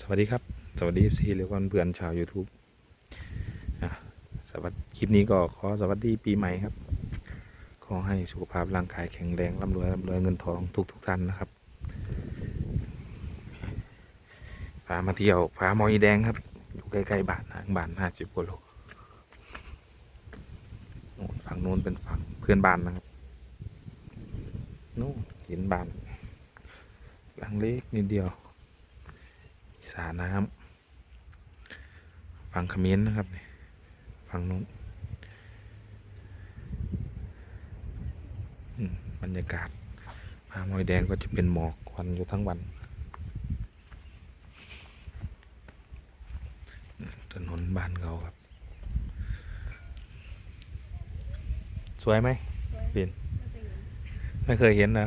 สวัสดีครับ สวัสดีซีหรือวันเพื่อนชาว YouTube อะสวัสดีคลิปนี้ก็ขอสวัสดีปีใหม่ครับ ขอให้สุขภาพร่างกายแข็งแรงร่ำรวยร่ำรวยเงินทองทุกทุกท่านนะครับพามาเที่ยวพามอยแดงครับ อยู่ใกล้ๆบ้านห่างบ้านห้าสิบกิโลโน่นฝั่งโน้นเป็นฝั่งเพื่อนบ้านนะครับโน่นเห็นบ้านหลังเล็กนิดเดียว สาน้ำฝั่งเขมิ้นนะครับนี่ฝั่งนู้นอืมบรรยากาศผาหมอยแดงก็จะเป็นหมอกควันอยู่ทั้งวันอืมถนนบ้านเขาครับ สวยไหมสวยเปลี่ยนไม่เป็นไรไม่เคยเห็นนะ